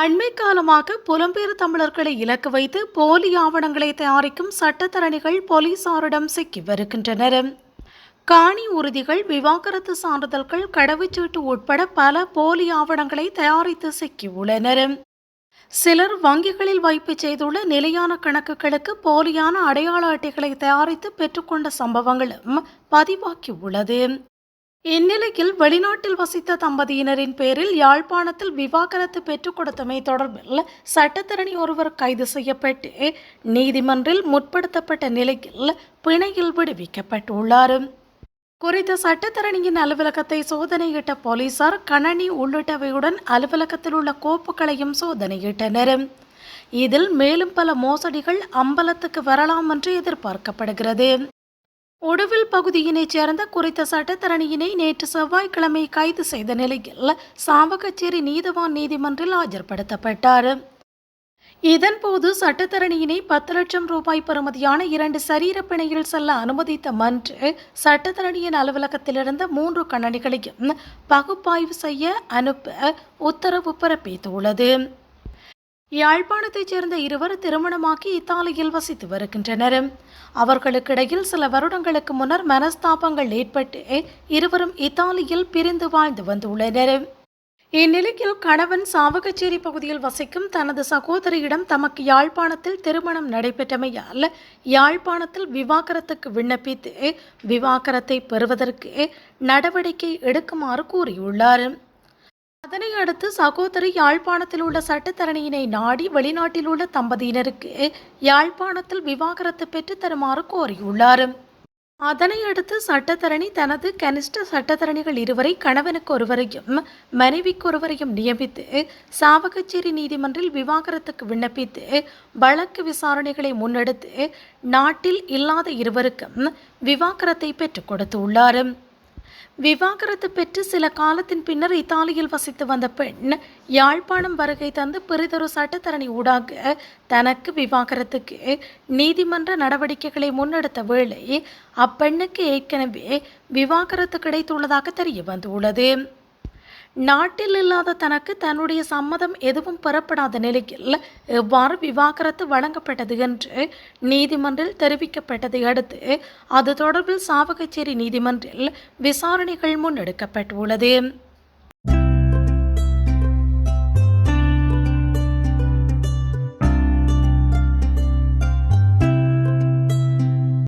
அண்மை காலமாக புலம்பெயர் தமிழர்களை இலக்கு வைத்து போலி ஆவணங்களை தயாரிக்கும் சட்டத்தரணிகள் போலீசாரிடம் சிக்கி வருகின்றனர். காணி உறுதிகள் விவாகரத்து சான்றிதழ்கள் கடவுச்சீட்டு உட்பட பல போலி ஆவணங்களை தயாரித்து சிக்கியுள்ளனர் சிலர் வங்கிகளில் வைப்பு செய்துள்ள நிலையான கணக்குகளுக்கு போலியான அடையாள அட்டைகளை தயாரித்து பெற்றுக்கொண்ட சம்பவங்களும் பதிவாகியுள்ளது இந்நிலையில் வெளிநாட்டில் வசித்த தம்பதியினரின் பேரில் யாழ்ப்பாணத்தில் விவாகரத்து பெற்றுக் கொடுத்தமை தொடர்பில் சட்டத்தரணி ஒருவர் கைது செய்யப்பட்டு நீதிமன்றில் முற்படுத்தப்பட்ட நிலையில் பிணையில் விடுவிக்கப்பட்டுள்ளார். குறித்த சட்டத்தரணியின் அலுவலகத்தை சோதனையிட்ட போலீசார் கணனி உள்ளிட்டவையுடன் அலுவலகத்தில் உள்ள கோப்புகளையும் சோதனையிட்டனர். இதில் மேலும் பல மோசடிகள் அம்பலத்துக்கு வரலாம் என்று எதிர்பார்க்கப்படுகிறது. ஒடுவில் பகுதியினைச் சேர்ந்த குறித்த சட்டத்தரணியினை நேற்று செவ்வாய்க்கிழமை கைது செய்த நிலையில் சாவகச்சேரி நீதவான் நீதிமன்றில் ஆஜர்படுத்தப்பட்டார். இதன்போது சட்டத்தரணியினை பத்து லட்சம் ரூபாய் பெறுமதியான இரண்டு சரீர பிணையில் செல்ல அனுமதித்த மன்று சட்டத்தரணியின் அலுவலகத்திலிருந்த மூன்று கண்ணனிகளையும் பகுப்பாய்வு செய்ய அனுப்ப உத்தரவு பிறப்பித்துள்ளது. யாழ்ப்பாணத்தைச் சேர்ந்த இருவர் திருமணமாக்கி இத்தாலியில் வசித்து வருகின்றனர். அவர்களுக்கிடையில் சில வருடங்களுக்கு முன்னர் மனஸ்தாபங்கள் ஏற்பட்டு இருவரும் இத்தாலியில் பிரிந்து வாழ்ந்து வந்துள்ளனர். இந்நிலையில் கணவன் சாவகச்சேரி பகுதியில் வசிக்கும் தனது சகோதரியிடம் தமக்கு யாழ்ப்பாணத்தில் திருமணம் நடைபெற்றமையால் யாழ்ப்பாணத்தில் விவாகரத்துக்கு விண்ணப்பித்து விவாகரத்தை பெறுவதற்கு நடவடிக்கை எடுக்குமாறு கூறியுள்ளார். அதனை அடுத்து சகோதரி யாழ்ப்பாணத்தில் உள்ள சட்டத்தரணியினை நாடி வெளிநாட்டில் உள்ள தம்பதியினருக்கு யாழ்ப்பாணத்தில் விவாகரத்து பெற்று தருமாறு கோரியுள்ளார். அதனை அடுத்து சட்டத்தரணி தனது கனிஷ்ட சட்டத்தரணிகள் இருவரை கணவனுக்கு ஒருவரையும் மனைவிக்கு ஒருவரையும் நியமித்து சாவகச்சேரி நீதிமன்றில் விவாகரத்துக்கு விண்ணப்பித்து வழக்கு விசாரணைகளை முன்னெடுத்து நாட்டில் இல்லாத இருவருக்கும் விவாகரத்தை பெற்றுக் கொடுத்துள்ளார். விவாகரத்து பெற்று சில காலத்தின் பின்னர் இத்தாலியில் வசித்து வந்த பெண் யாழ்ப்பாணம் வருகை தந்து பெரிதொரு சட்டத்தரணி ஊடாக தனக்கு விவாகரத்துக்கு நீதிமன்ற நடவடிக்கைகளை முன்னெடுத்த வேளை அப்பெண்ணுக்கு ஏற்கனவே விவாகரத்து கிடைத்துள்ளதாக தெரிய வந்துள்ளது. நாட்டில் இல்லாத தனக்கு தன்னுடைய சம்மதம் எதுவும் பெறப்படாத நிலையில் எவ்வாறு விவாகரத்து வழங்கப்பட்டது என்று நீதிமன்றில் தெரிவிக்கப்பட்டதை அடுத்து அது தொடர்பில் சாவகச்சேரி நீதிமன்றில் விசாரணைகள் முன்னெடுக்கப்பட்டுள்ளது.